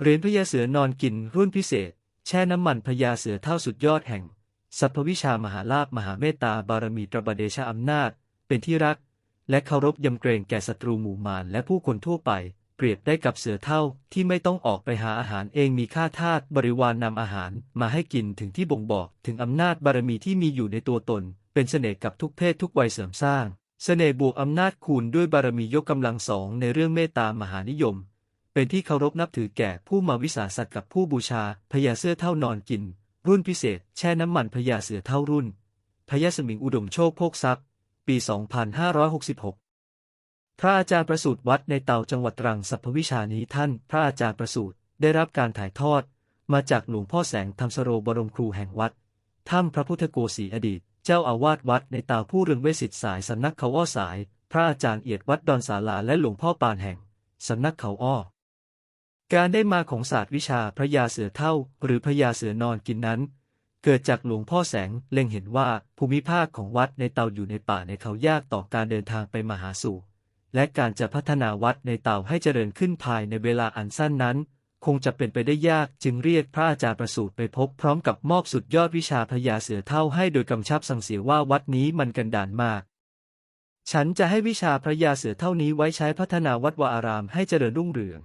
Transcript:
เหรียญพญาเสือนอนกินรุ่นพิเศษ แช่น้ำมันพญาเสือเท่าสุดยอดแห่งสัพพวิชามหาลาภมหาเมตตาบารมีตรบเดชะอำนาจ เป็นที่รัก และเคารพยำเกรงแก่ศัตรูหมู่มารและผู้คนทั่วไป เปรียบได้กับเสือเท่าที่ไม่ต้องออกไปหาอาหารเองมีข้าทาสบริวารนนำอาหารมาให้กินถึงที่บ่งบอก ถึงอำนาจบารมีที่มีอยู่ในตัวตน เป็นเสน่ห์กับทุกเพศทุกวัยเสริมสร้าง เสน่ห์บวกอำนาจคูณด้วยบารมียกกำลังสองในเรื่องเมตตามหานิยม เป็นที่เคารพนับถือแก่ผู้มาวิสาสะกับผู้บูชาพญาเสื้อเท่านอนกิน รุ่นพิเศษ แช่น้ำมันพญาเสือเท่ารุ่นพญาสมิงอุดมโชคโภคทรัพย์ ปี 2566 พระอาจารย์ประสูตรวัดในเตาจังหวัดตรังสัพพวิชานี้ท่าน พระอาจารย์ประสูตรได้รับการถ่ายทอด มาจากหลวงพ่อแสงธรรมสโรบรมครูแห่งวัดถ้ำพระพุทธโกสีอดีต เจ้าอาวาสวัดในเตาผู้เรืองเวสสิทธิ์สายสำนักเขาอ้อสาย พระอาจารย์เอียดวัดดอนสาลาและหลวงพ่อปานแห่งสำนักเขาอ้อ การได้มาของศาสตร์วิชาพระยาเสือเท่า หรือพระยาเสือนอนกินนั้น เกิดจากหลวงพ่อแสงเล็งเห็นว่าภูมิภาคของวัดในเตาอยู่ในป่าในเขายากต่อการเดินทางไปมาหาสู่ และการจะพัฒนาวัดในเตาให้เจริญขึ้นภายในเวลาอันสั้นนั้น คงจะเป็นไปได้ยากจึงเรียกพระอาจารย์ประสูติไปพบพร้อมกับมอบสุดยอดวิชาพระยาเสือเท่าให้โดยกำชับสั่งเสียว่าวัดนี้มันกันดานมากฉันจะให้วิชาพระยาเสือเท่านี้ไว้ใช้พัฒนาวัดวาอารามให้เจริญรุ่งเรือง